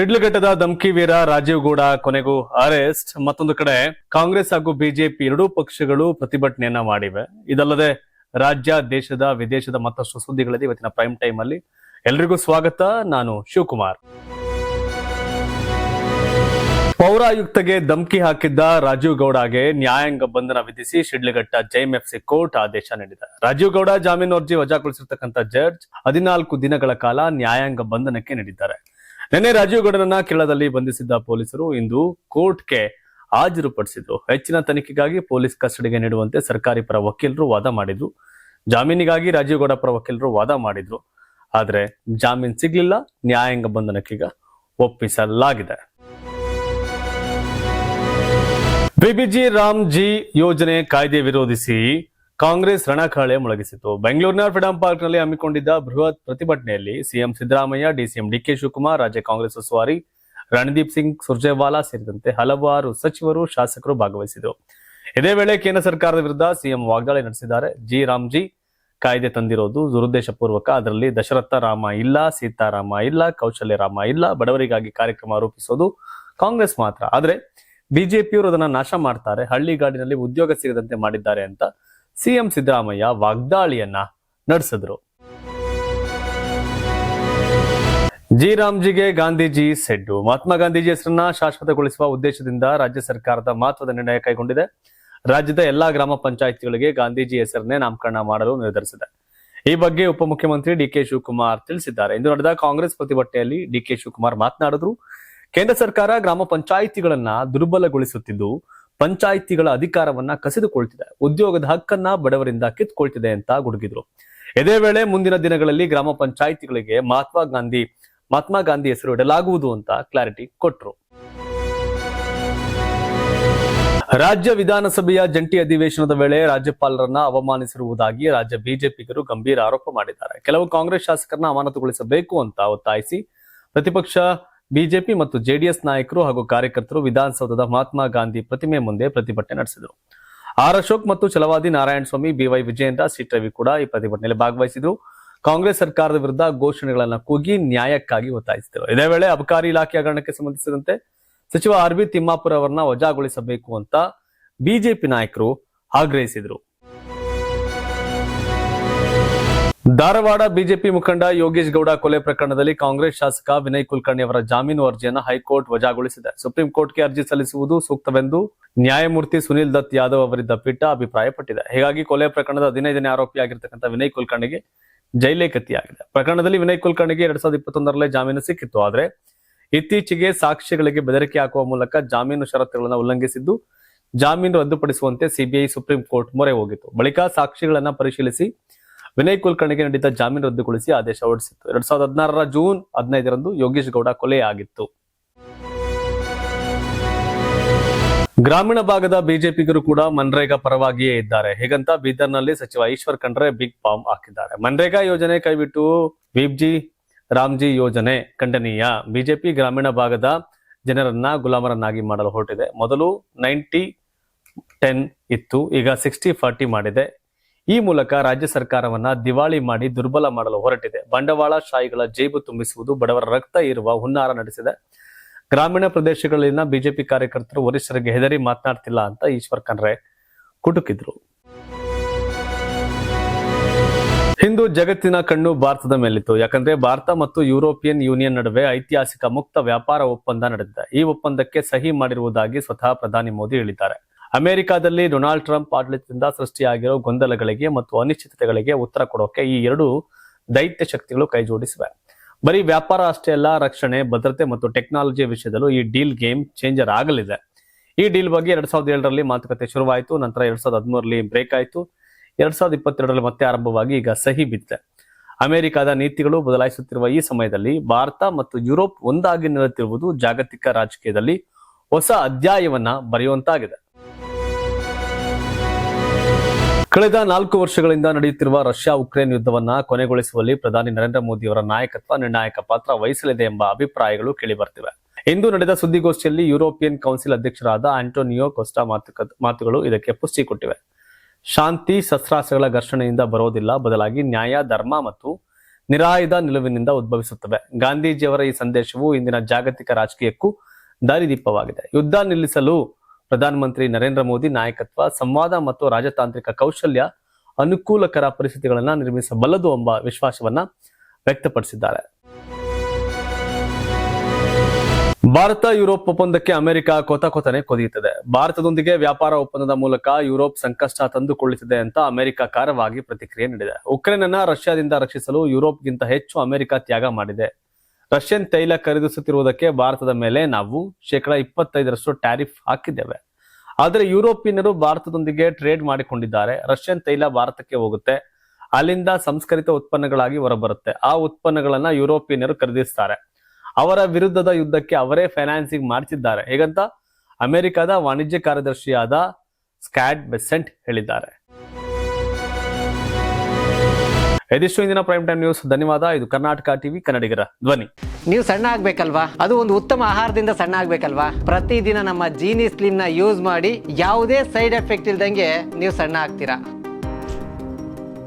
ಶಿಡ್ಲಘಟ್ಟದ ಧಮ್ಕಿ ವೀರ ರಾಜೀವ್ ಗೌಡ ಕೊನೆಗೂ ಅರೆಸ್ಟ್. ಮತ್ತೊಂದು ಕಡೆ ಕಾಂಗ್ರೆಸ್ ಹಾಗೂ ಬಿಜೆಪಿ ಎರಡೂ ಪಕ್ಷಗಳು ಪ್ರತಿಭಟನೆಯನ್ನ ಮಾಡಿವೆ. ಇದಲ್ಲದೆ ರಾಜ್ಯ, ದೇಶದ, ವಿದೇಶದ ಮತ್ತಷ್ಟು ಸುದ್ದಿಗಳಿದೆ ಇವತ್ತಿನ ಪ್ರೈಮ್ ಟೈಮ್ ಅಲ್ಲಿ ಎಲ್ರಿಗೂ ಸ್ವಾಗತ. ನಾನು ಶಿವಕುಮಾರ್. ಪೌರಾಯುಕ್ತಗೆ ಧಮ್ಕಿ ಹಾಕಿದ್ದ ರಾಜೀವ್ ಗೌಡಗೆ ನ್ಯಾಯಾಂಗ ಬಂಧನ ವಿಧಿಸಿ ಶಿಡ್ಲಘಟ್ಟ ಜೈಎಂಎಫ್ಸಿ ಕೋರ್ಟ್ ಆದೇಶ ನೀಡಿದೆ. ರಾಜೀವ್ ಗೌಡ ಜಾಮೀನು ಅರ್ಜಿ ವಜಾಗೊಳಿಸಿರ್ತಕ್ಕಂಥ ಜಡ್ಜ್ ಹದಿನಾಲ್ಕು ದಿನಗಳ ಕಾಲ ನ್ಯಾಯಾಂಗ ಬಂಧನಕ್ಕೆ ನೀಡಿದ್ದಾರೆ. ನಿನ್ನೆ ರಾಜೀವ್ ಗೌಡನನ್ನ ಕೇರಳದಲ್ಲಿ ಬಂಧಿಸಿದ್ದ ಪೊಲೀಸರು ಇಂದು ಕೋರ್ಟ್ಗೆ ಹಾಜರುಪಡಿಸಿದ್ರು. ಹೆಚ್ಚಿನ ತನಿಖೆಗಾಗಿ ಪೊಲೀಸ್ ಕಸ್ಟಡಿಗೆ ನೀಡುವಂತೆ ಸರ್ಕಾರಿ ಪರ ವಕೀಲರು ವಾದ ಮಾಡಿದ್ರು. ಜಾಮೀನಿಗಾಗಿ ರಾಜೀವ್ ಗೌಡ ಪರ ವಕೀಲರು ವಾದ ಮಾಡಿದ್ರು. ಆದ್ರೆ ಜಾಮೀನ್ ಸಿಗ್ಲಿಲ್ಲ, ನ್ಯಾಯಾಂಗ ಬಂಧನಕ್ಕೀಗ ಒಪ್ಪಿಸಲಾಗಿದೆ. ಬಿಬಿಜಿ ರಾಮ್ ಜಿ ಯೋಜನೆ ಕಾಯ್ದೆ ವಿರೋಧಿಸಿ ಕಾಂಗ್ರೆಸ್ ರಣಕಾಳೆ ಮೊಳಗಿಸಿತು ಬೆಂಗಳೂರಿನ ಫ್ರೀಡಂ ಪಾರ್ಕ್ನಲ್ಲಿ ಹಮ್ಮಿಕೊಂಡಿದ್ದ ಬೃಹತ್ ಪ್ರತಿಭಟನೆಯಲ್ಲಿ CM Siddaramaiah, DCM DK Shivakumar, ರಾಜ್ಯ ಕಾಂಗ್ರೆಸ್ ಉಸ್ತುವಾರಿ ರಣದೀಪ್ ಸಿಂಗ್ ಸುರ್ಜೇವಾಲಾ ಸೇರಿದಂತೆ ಹಲವಾರು ಸಚಿವರು, ಶಾಸಕರು ಭಾಗವಹಿಸಿದರು. ಇದೇ ವೇಳೆ ಕೇಂದ್ರ ಸರ್ಕಾರದ ವಿರುದ್ಧ ಸಿಎಂ ವಾಗ್ದಾಳಿ ನಡೆಸಿದ್ದಾರೆ. ಜಿ. ರಾಮ್ಜಿ ಕಾಯ್ದೆ ತಂದಿರೋದು ದುರುದ್ದೇಶಪೂರ್ವಕ. ಅದರಲ್ಲಿ ದಶರಥ ರಾಮ ಇಲ್ಲ ಸೀತಾರಾಮ ಇಲ್ಲ, ಕೌಶಲ್ಯ ರಾಮ ಇಲ್ಲ, ಬಡವರಿಗಾಗಿ ಕಾರ್ಯಕ್ರಮ ರೂಪಿಸೋದು ಕಾಂಗ್ರೆಸ್ ಮಾತ್ರ. ಆದ್ರೆ ಬಿಜೆಪಿಯವರು ಅದನ್ನ ನಾಶ ಮಾಡ್ತಾರೆ. ಹಳ್ಳಿಗಾಡಿನಲ್ಲಿ ಉದ್ಯೋಗ ಸಿಗದಂತೆ ಮಾಡಿದ್ದಾರೆ ಅಂತ ಸಿಎಂ ಸಿದ್ದರಾಮಯ್ಯ ವಾಗ್ದಾಳಿಯನ್ನ ನಡೆಸಿದ್ರು. ಜಿ ರಾಮ್ಜಿಗೆ ಗಾಂಧೀಜಿ ಸೆಡ್ಡು. ಮಹಾತ್ಮ ಗಾಂಧೀಜಿ ಹೆಸರನ್ನ ಶಾಶ್ವತಗೊಳಿಸುವ ಉದ್ದೇಶದಿಂದ ರಾಜ್ಯ ಸರ್ಕಾರದ ಮಹತ್ವದ ನಿರ್ಣಯ ಕೈಗೊಂಡಿದೆ. ರಾಜ್ಯದ ಎಲ್ಲಾ ಗ್ರಾಮ ಪಂಚಾಯಿತಿಗಳಿಗೆ ಗಾಂಧೀಜಿ ಹೆಸರನ್ನೇ ನಾಮಕರಣ ಮಾಡಲು ನಿರ್ಧರಿಸಿದೆ. ಈ ಬಗ್ಗೆ ಉಪಮುಖ್ಯಮಂತ್ರಿ ಡಿಕೆ ಶಿವಕುಮಾರ್ ತಿಳಿಸಿದ್ದಾರೆ. ಇಂದು ನಡೆದ ಕಾಂಗ್ರೆಸ್ ಪ್ರತಿಭಟನೆಯಲ್ಲಿ ಡಿಕೆ ಶಿವಕುಮಾರ್ ಮಾತನಾಡಿದ್ರು. ಕೇಂದ್ರ ಸರ್ಕಾರ ಗ್ರಾಮ ಪಂಚಾಯಿತಿಗಳನ್ನ ದುರ್ಬಲಗೊಳಿಸುತ್ತಿದ್ದು ಪಂಚಾಯಿತಿಗಳ ಅಧಿಕಾರವನ್ನ ಕಸಿದುಕೊಳ್ತಿದೆ. ಉದ್ಯೋಗದ ಹಕ್ಕನ್ನ ಬಡವರಿಂದ ಕಿತ್ಕೊಳ್ತಿದೆ ಅಂತ ಗುಡುಗಿದ್ರು. ಇದೇ ವೇಳೆ ಮುಂದಿನ ದಿನಗಳಲ್ಲಿ ಗ್ರಾಮ ಪಂಚಾಯಿತಿಗಳಿಗೆ ಮಹಾತ್ಮ ಗಾಂಧಿ ಮಹಾತ್ಮ ಗಾಂಧಿ ಹೆಸರು ಇಡಲಾಗುವುದು ಅಂತ ಕ್ಲಾರಿಟಿ ಕೊಟ್ಟರು ರಾಜ್ಯ ವಿಧಾನಸಭೆಯ ಜಂಟಿ ಅಧಿವೇಶನದ ವೇಳೆ ರಾಜ್ಯಪಾಲರನ್ನ ಅವಮಾನಿಸಿರುವುದಾಗಿ ರಾಜ್ಯ ಬಿಜೆಪಿಗರು ಗಂಭೀರ ಆರೋಪ ಮಾಡಿದ್ದಾರೆ. ಕೆಲವು ಕಾಂಗ್ರೆಸ್ ಶಾಸಕರನ್ನ ಅಮಾನತುಗೊಳಿಸಬೇಕು ಅಂತ ಒತ್ತಾಯಿಸಿ ಪ್ರತಿಪಕ್ಷ ಬಿಜೆಪಿ ಮತ್ತು ಜೆಡಿಎಸ್ ನಾಯಕರು ಹಾಗೂ ಕಾರ್ಯಕರ್ತರು ವಿಧಾನಸೌಧದ ಮಹಾತ್ಮ ಗಾಂಧಿ ಪ್ರತಿಮೆ ಮುಂದೆ ಪ್ರತಿಭಟನೆ ನಡೆಸಿದರು. ಆರ್ ಅಶೋಕ್ ಮತ್ತು Chalavadi Narayana Swamy BY Vijayendra C T Ravi ಕೂಡ ಈ ಪ್ರತಿಭಟನೆಯಲ್ಲಿ ಭಾಗವಹಿಸಿದ್ರು. ಕಾಂಗ್ರೆಸ್ ಸರ್ಕಾರದ ವಿರುದ್ಧ ಘೋಷಣೆಗಳನ್ನು ಕೂಗಿ ನ್ಯಾಯಕ್ಕಾಗಿ ಒತ್ತಾಯಿಸಿದರು. ಇದೇ ವೇಳೆ ಅಬಕಾರಿ ಇಲಾಖೆ ಹಗರಣಕ್ಕೆ ಸಂಬಂಧಿಸಿದಂತೆ ಸಚಿವ ಆರ್ ಬಿ ತಿಮ್ಮಾಪುರ ಅವರನ್ನ ವಜಾಗೊಳಿಸಬೇಕು ಅಂತ ಬಿಜೆಪಿ ನಾಯಕರು ಆಗ್ರಹಿಸಿದರು. ಧಾರವಾಡ ಬಿಜೆಪಿ ಮುಖಂಡ ಯೋಗೇಶ್ ಗೌಡ ಕೊಲೆ ಪ್ರಕರಣದಲ್ಲಿ ಕಾಂಗ್ರೆಸ್ ಶಾಸಕ ವಿನಯ್ ಕುಲಕರ್ಣಿ ಅವರ ಜಾಮೀನು ಅರ್ಜಿಯನ್ನು ಹೈಕೋರ್ಟ್ ವಜಾಗೊಳಿಸಿದೆ. ಸುಪ್ರೀಂ ಕೋರ್ಟ್ಗೆ ಅರ್ಜಿ ಸಲ್ಲಿಸುವುದು ಸೂಕ್ತವೆಂದು ನ್ಯಾಯಮೂರ್ತಿ ಸುನಿಲ್ ದತ್ ಯಾದವ್ ಅವರಿದ್ದ ಪೀಠ ಅಭಿಪ್ರಾಯಪಟ್ಟಿದೆ. ಹೀಗಾಗಿ ಕೊಲೆ ಪ್ರಕರಣದ ಹದಿನೈದನೇ ಆರೋಪಿಯಾಗಿರ್ತಕ್ಕಂಥ ವಿನಯ್ ಕುಲಕರ್ಣಿಗೆ ಜೈಲೇ ಕತ್ತಿಯಾಗಿದೆ. ಪ್ರಕರಣದಲ್ಲಿ ವಿನಯ್ ಕುಲಕರ್ಣಿಗೆ ಎರಡ್ ಸಾವಿರದ ಇಪ್ಪತ್ತೊಂದರಲ್ಲೇ ಜಾಮೀನು ಸಿಕ್ಕಿತ್ತು. ಆದರೆ ಇತ್ತೀಚೆಗೆ ಸಾಕ್ಷಿಗಳಿಗೆ ಬೆದರಿಕೆ ಹಾಕುವ ಮೂಲಕ ಜಾಮೀನು ಷರತ್ತುಗಳನ್ನು ಉಲ್ಲಂಘಿಸಿದ್ದು ಜಾಮೀನು ರದ್ದುಪಡಿಸುವಂತೆ ಸಿಬಿಐ ಸುಪ್ರೀಂ ಕೋರ್ಟ್ ಮೊರೆ ಹೋಗಿತ್ತು. ಬಳಿಕ ಸಾಕ್ಷಿಗಳನ್ನ ಪರಿಶೀಲಿಸಿ ವಿನಯ್ ಕುಲಕರ್ಣಿಗೆ ನೀಡಿದ್ದ ಜಾಮೀನು ರದ್ದುಗೊಳಿಸಿ ಆದೇಶ ಹೊರಡಿಸಿತ್ತು. ಎರಡ್ ಸಾವಿರದ ಹದಿನಾರರ ಜೂನ್ ಹದಿನೈದರಂದು ಯೋಗೇಶ್ ಗೌಡ ಕೊಲೆಯಾಗಿತ್ತು ಗ್ರಾಮೀಣ ಭಾಗದ ಬಿಜೆಪಿಗರು ಕೂಡ ಮನ್ರೇಗಾ ಪರವಾಗಿಯೇ ಇದ್ದಾರೆ. ಹೇಗಂತ ಬೀದರ್ನಲ್ಲಿ ಸಚಿವ ಈಶ್ವರ್ ಖಂಡ್ರೆ ಬಿಗ್ ಬಾಂಬ್ ಹಾಕಿದ್ದಾರೆ. ಮನ್ರೇಗಾ ಯೋಜನೆ ಕೈಬಿಟ್ಟು ವಿಬ್ಜಿ ರಾಮ್ಜಿ ಯೋಜನೆ ಖಂಡನೀಯ. ಬಿಜೆಪಿ ಗ್ರಾಮೀಣ ಭಾಗದ ಜನರನ್ನ ಗುಲಾಮರನ್ನಾಗಿ ಮಾಡಲು ಹೊರಟಿದೆ. ಮೊದಲು ನೈಂಟಿ ಟೆನ್ ಇತ್ತು, ಈಗ ಸಿಕ್ಸ್ಟಿ ಫಾರ್ಟಿ ಮಾಡಿದೆ. ಈ ಮೂಲಕ ರಾಜ್ಯ ಸರ್ಕಾರವನ್ನ ದಿವಾಳಿ ಮಾಡಿ ದುರ್ಬಲ ಮಾಡಲು ಹೊರಟಿದೆ. ಬಂಡವಾಳ ಶಾಹಿಗಳ ಜೇಬು ತುಂಬಿಸುವುದು ಬಡವರ ರಕ್ತ ಇರುವ ಹುನ್ನಾರ ನಡೆಸಿದೆ. ಗ್ರಾಮೀಣ ಪ್ರದೇಶಗಳಲ್ಲಿನ ಬಿಜೆಪಿ ಕಾರ್ಯಕರ್ತರು ವರಿಷ್ಠರಿಗೆ ಹೆದರಿ ಮಾತನಾಡ್ತಿಲ್ಲ ಅಂತ ಈಶ್ವರ್ ಖಂಡ್ರೆ ಕುಟುಕಿದ್ರು. ಹಿಂದೂ ಜಗತ್ತಿನ ಕಣ್ಣು ಭಾರತದ ಮೇಲಿತ್ತು. ಯಾಕಂದ್ರೆ ಭಾರತ ಮತ್ತು ಯುರೋಪಿಯನ್ ಯೂನಿಯನ್ ನಡುವೆ ಐತಿಹಾಸಿಕ ಮುಕ್ತ ವ್ಯಾಪಾರ ಒಪ್ಪಂದ ನಡೆದಿದೆ. ಈ ಒಪ್ಪಂದಕ್ಕೆ ಸಹಿ ಮಾಡಿರುವುದಾಗಿ ಸ್ವತಃ ಪ್ರಧಾನಿ ಮೋದಿ ಹೇಳಿದ್ದಾರೆ. ಅಮೆರಿಕಾದಲ್ಲಿ ಡೊನಾಲ್ಡ್ ಟ್ರಂಪ್ ಆಡಳಿತದಿಂದ ಸೃಷ್ಟಿಯಾಗಿರೋ ಗೊಂದಲಗಳಿಗೆ ಮತ್ತು ಅನಿಶ್ಚಿತತೆಗಳಿಗೆ ಉತ್ತರ ಕೊಡೋಕೆ ಈ ಎರಡು ದೈತ್ಯ ಶಕ್ತಿಗಳು ಕೈಜೋಡಿಸಿವೆ. ಬರೀ ವ್ಯಾಪಾರ ಅಷ್ಟೇ ಅಲ್ಲ, ರಕ್ಷಣೆ, ಭದ್ರತೆ ಮತ್ತು ಟೆಕ್ನಾಲಜಿ ವಿಷಯದಲ್ಲೂ ಈ ಡೀಲ್ ಗೇಮ್ ಚೇಂಜರ್ ಆಗಲಿದೆ. ಈ ಡೀಲ್ ಬಗ್ಗೆ ಎರಡ್ ಸಾವಿರದ ಏಳರಲ್ಲಿ ಮಾತುಕತೆ ಶುರುವಾಯಿತು, ನಂತರ ಎರಡ್ ಸಾವಿರದ ಹದಿಮೂರರಲ್ಲಿ ಬ್ರೇಕ್ ಆಯಿತು. ಎರಡ್ ಸಾವಿರದ ಇಪ್ಪತ್ತೆರಡರಲ್ಲಿ ಮತ್ತೆ ಆರಂಭವಾಗಿ ಈಗ ಸಹಿ ಬಿದ್ದಿದೆ. ಅಮೆರಿಕದ ನೀತಿಗಳು ಬದಲಾಯಿಸುತ್ತಿರುವ ಈ ಸಮಯದಲ್ಲಿ ಭಾರತ ಮತ್ತು ಯುರೋಪ್ ಒಂದಾಗಿ ನಿಲ್ಲುತ್ತಿರುವುದು ಜಾಗತಿಕ ರಾಜಕೀಯದಲ್ಲಿ ಹೊಸ ಅಧ್ಯಾಯವನ್ನ ಬರೆಯುವಂತಾಗಿದೆ. ಕಳೆದ ನಾಲ್ಕು ವರ್ಷಗಳಿಂದ ನಡೆಯುತ್ತಿರುವ ರಷ್ಯಾ ಉಕ್ರೇನ್ ಯುದ್ಧವನ್ನ ಕೊನೆಗೊಳಿಸುವಲ್ಲಿ ಪ್ರಧಾನಿ ನರೇಂದ್ರ ಮೋದಿ ಅವರ ನಾಯಕತ್ವ, ನಿರ್ಣಾಯಕ ಪಾತ್ರ ವಹಿಸಲಿದೆ ಎಂಬ ಅಭಿಪ್ರಾಯಗಳು ಕೇಳಿಬರ್ತಿವೆ. ಇಂದು ನಡೆದ ಸುದ್ದಿಗೋಷ್ಠಿಯಲ್ಲಿ ಯುರೋಪಿಯನ್ ಕೌನ್ಸಿಲ್ ಅಧ್ಯಕ್ಷರಾದ ಆಂಟೋನಿಯೋ ಕೊಸ್ಟಾ ಮಾತುಗಳು ಇದಕ್ಕೆ ಪುಷ್ಟಿ ಕೊಟ್ಟಿವೆ. ಶಾಂತಿ ಶಸ್ತ್ರಾಸ್ತ್ರಗಳ ಘರ್ಷಣೆಯಿಂದ ಬರೋದಿಲ್ಲ, ಬದಲಾಗಿ ನ್ಯಾಯ, ಧರ್ಮ ಮತ್ತು ನಿರಾಯದ ನಿಲುವಿನಿಂದ ಉದ್ಭವಿಸುತ್ತವೆ. ಗಾಂಧೀಜಿಯವರ ಈ ಸಂದೇಶವು ಇಂದಿನ ಜಾಗತಿಕ ರಾಜಕೀಯಕ್ಕೂ ದಾರಿದೀಪವಾಗಿದೆ. ಯುದ್ಧ ನಿಲ್ಲಿಸಲು ಪ್ರಧಾನಮಂತ್ರಿ ನರೇಂದ್ರ ಮೋದಿ ನಾಯಕತ್ವ, ಸಂವಾದ ಮತ್ತು ರಾಜತಾಂತ್ರಿಕ ಕೌಶಲ್ಯ ಅನುಕೂಲಕರ ಪರಿಸ್ಥಿತಿಗಳನ್ನು ನಿರ್ಮಿಸಬಲ್ಲದು ಎಂಬ ವಿಶ್ವಾಸವನ್ನ ವ್ಯಕ್ತಪಡಿಸಿದ್ದಾರೆ. ಭಾರತ, ಯುರೋಪ್ ಒಪ್ಪಂದಕ್ಕೆ ಅಮೆರಿಕ ಕೊತ ಕೊತನೆ ಕೊದಿಯುತ್ತದೆ. ಭಾರತದೊಂದಿಗೆ ವ್ಯಾಪಾರ ಒಪ್ಪಂದದ ಮೂಲಕ ಯುರೋಪ್ ಸಂಕಷ್ಟ ತಂದುಕೊಳ್ಳುತ್ತಿದೆ ಅಂತ ಅಮೆರಿಕ ಕಾರವಾಗಿ ಪ್ರತಿಕ್ರಿಯೆ ನೀಡಿದೆ. ಉಕ್ರೇನ್ ಅನ್ನ ರಷ್ಯಾದಿಂದ ರಕ್ಷಿಸಲು ಯುರೋಪ್ಗಿಂತ ಹೆಚ್ಚು ಅಮೆರಿಕ ತ್ಯಾಗ ಮಾಡಿದೆ. ರಷ್ಯನ್ ತೈಲ ಖರೀದಿಸುತ್ತಿರುವುದಕ್ಕೆ ಭಾರತದ ಮೇಲೆ ನಾವು ಶೇಕಡ ಇಪ್ಪತ್ತೈದರಷ್ಟು ಟ್ಯಾರಿಫ್ ಹಾಕಿದ್ದೇವೆ. ಆದರೆ ಯುರೋಪಿಯನ್ನರು ಭಾರತದೊಂದಿಗೆ ಟ್ರೇಡ್ ಮಾಡಿಕೊಂಡಿದ್ದಾರೆ. ರಷ್ಯನ್ ತೈಲ ಭಾರತಕ್ಕೆ ಹೋಗುತ್ತೆ. ಅಲ್ಲಿಂದ ಸಂಸ್ಕರಿತ ಉತ್ಪನ್ನಗಳಾಗಿ ಹೊರಬರುತ್ತೆ. ಆ ಉತ್ಪನ್ನಗಳನ್ನ ಯುರೋಪಿಯನ್ನರು ಖರೀದಿಸ್ತಾರೆ. ಅವರ ವಿರುದ್ಧದ ಯುದ್ಧಕ್ಕೆ ಅವರೇ ಫೈನಾನ್ಸಿಂಗ್ ಮಾಡ್ತಿದ್ದಾರೆ ಹೇಗಂತ? ಅಮೆರಿಕದ ವಾಣಿಜ್ಯ ಕಾರ್ಯದರ್ಶಿಯಾದ ಸ್ಕ್ಯಾಡ್ ಬೆಸೆಂಟ್ ಹೇಳಿದ್ದಾರೆ. ಇದಿಷ್ಟು ಇಂದಿನ ಪ್ರೈಮ್ ಟೈಮ್ ನ್ಯೂಸ್. ಧನ್ಯವಾದ. ಇದು ಕರ್ನಾಟಕ ಟಿವಿ ಕನ್ನಡಿಗರ ಧ್ವನಿ. ನೀವು ಸಣ್ಣ ಆಗ್ಬೇಕಲ್ವಾ? ಅದು ಒಂದು ಉತ್ತಮ ಆಹಾರದಿಂದ ಸಣ್ಣ ಆಗ್ಬೇಕಲ್ವಾ? ಪ್ರತಿದಿನ ನಮ್ಮ ಜೀನಿ ಸ್ಲಿಮ್ನ ಯೂಸ್ ಮಾಡಿ ಯಾವುದೇ ಸೈಡ್ ಎಫೆಕ್ಟ್ ಇಲ್ದಂಗೆ ನೀವು ಸಣ್ಣ ಆಗ್ತೀರಾ?